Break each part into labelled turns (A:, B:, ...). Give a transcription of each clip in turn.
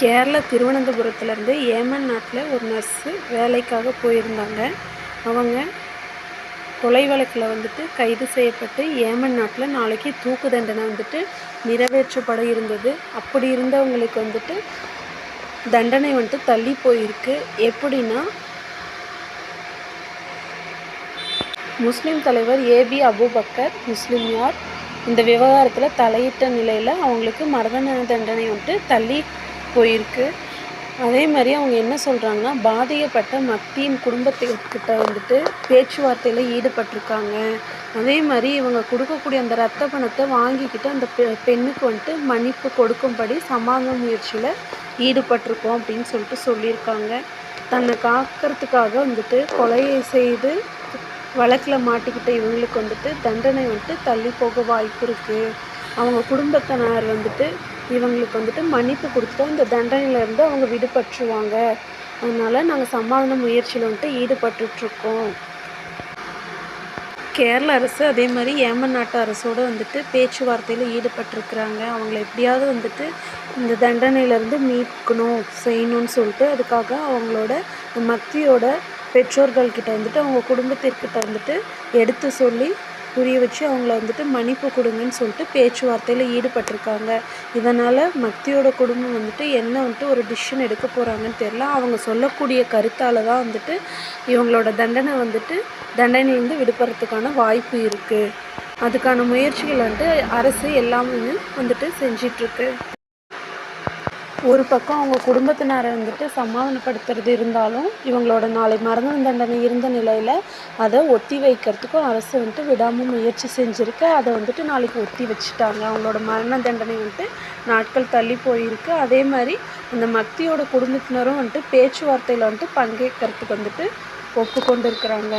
A: Kerala திருவனந்தபுரத்துலேருந்து Yemen நாட்டில் ஒரு nurse வேலைக்காக போயிருந்தாங்க. அவங்க கொலை வழக்கில் வந்துட்டு கைது செய்யப்பட்டு ஏமன் நாட்டில் நாளைக்கு தூக்கு தண்டனை வந்துட்டு நிறைவேற்றப்பட இருந்தது. அப்படி இருந்தவங்களுக்கு வந்துட்டு தண்டனை வந்துட்டு தள்ளி போயிருக்கு. எப்படின்னா முஸ்லீம் தலைவர் ஏபி அபுபக்கர் முஸ்லீம் யார் இந்த விவகாரத்தில் தலையிட்ட நிலையில் அவங்களுக்கு மரண தண்டனை வந்துட்டு தள்ளி போயிருக்கு. அதே மாதிரி அவங்க என்ன சொல்கிறாங்கன்னா பாதிக்கப்பட்ட மத்தியின் குடும்பத்துக்கிட்ட வந்துட்டு பேச்சுவார்த்தையில் ஈடுபட்டிருக்காங்க. அதே மாதிரி இவங்க கொடுக்கக்கூடிய அந்த ரத்த பணத்தை வாங்கிக்கிட்டு அந்த பெ பெண்ணுக்கு வந்துட்டு மன்னிப்பு கொடுக்கும்படி சமாதான முயற்சியில் ஈடுபட்டிருக்கோம் அப்படின்னு சொல்லிட்டு சொல்லியிருக்காங்க. தன்னை காக்கிறதுக்காக வந்துட்டு கொலையை செய்து வழக்கில் மாட்டிக்கிட்ட இவங்களுக்கு வந்துட்டு தண்டனை வந்துட்டு தள்ளி போக வாய்ப்பு இருக்குது அவங்க குடும்பத்தினர் வந்துட்டு இவங்களுக்கு வந்துட்டு மன்னிப்பு கொடுத்துட்டா இந்த தண்டனையிலேருந்து அவங்க விடுபட்டுருவாங்க. அதனால் நாங்கள் சமாதான முயற்சியில் வந்துட்டு ஈடுபட்டுட்ருக்கோம். கேரள அரசு அதே மாதிரி ஏமன் நாட்டு அரசோடு வந்துட்டு பேச்சுவார்த்தையில் ஈடுபட்டிருக்கிறாங்க. அவங்கள எப்படியாவது வந்துட்டு இந்த தண்டனையிலேருந்து மீட்கணும் செய்யணும்னு சொல்லிட்டு அதுக்காக அவங்களோட மத்தியோட பெற்றோர்கள்கிட்ட வந்துட்டு அவங்க குடும்பத்திற்கிட்ட வந்துட்டு எடுத்து சொல்லி புரிய வச்சு அவங்கள வந்துட்டு மன்னிப்பு கொடுங்கன்னு சொல்லிட்டு பேச்சுவார்த்தையில் ஈடுபட்டிருக்காங்க. இதனால் மக்தியோட குடும்பம் வந்துட்டு என்ன வந்துட்டு ஒரு டிசிஷன் எடுக்க போகிறாங்கன்னு தெரில அவங்க சொல்லக்கூடிய கருத்தால் தான் வந்துட்டு இவங்களோட தண்டனை வந்துட்டு தண்டனையிலேருந்து விடுபடுறதுக்கான வாய்ப்பு இருக்குது அதுக்கான முயற்சிகள் வந்துட்டு அரசு எல்லாமே வந்துட்டு செஞ்சிட்ருக்கு ஒரு பக்கம் அவங்க குடும்பத்தினரை வந்துட்டு சமாதானப்படுத்துறது இருந்தாலும் இவங்களோட நாளை மரண தண்டனை இருந்த நிலையில் அதை ஒத்தி வைக்கிறதுக்கும் அரசு வந்துட்டு விடாமல் முயற்சி செஞ்சுருக்கு. அதை வந்துட்டு நாளைக்கு ஒத்தி வச்சுட்டாங்க. அவங்களோட மரண தண்டனை வந்துட்டு நாட்கள் தள்ளி போயிருக்கு. அதே மாதிரி அந்த மக்தியோட குடும்பத்தினரும் வந்துட்டு பேச்சுவார்த்தையில் வந்துட்டு பங்கேற்கிறதுக்கு வந்துட்டு ஒப்புக்கொண்டு இருக்கிறாங்க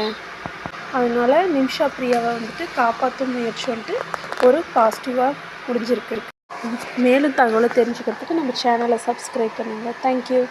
A: அதனால் நிமிஷா பிரியாவை வந்துட்டு காப்பாற்றும் முயற்சி வந்துட்டு ஒரு பாசிட்டிவாக முடிஞ்சிருக்கு. மேலும் தகவலை தெரிஞ்சுக்கிறதுக்கு நம்ம சேனலை சப்ஸ்கிரைப் பண்ணுங்கள் தேங்க்யூ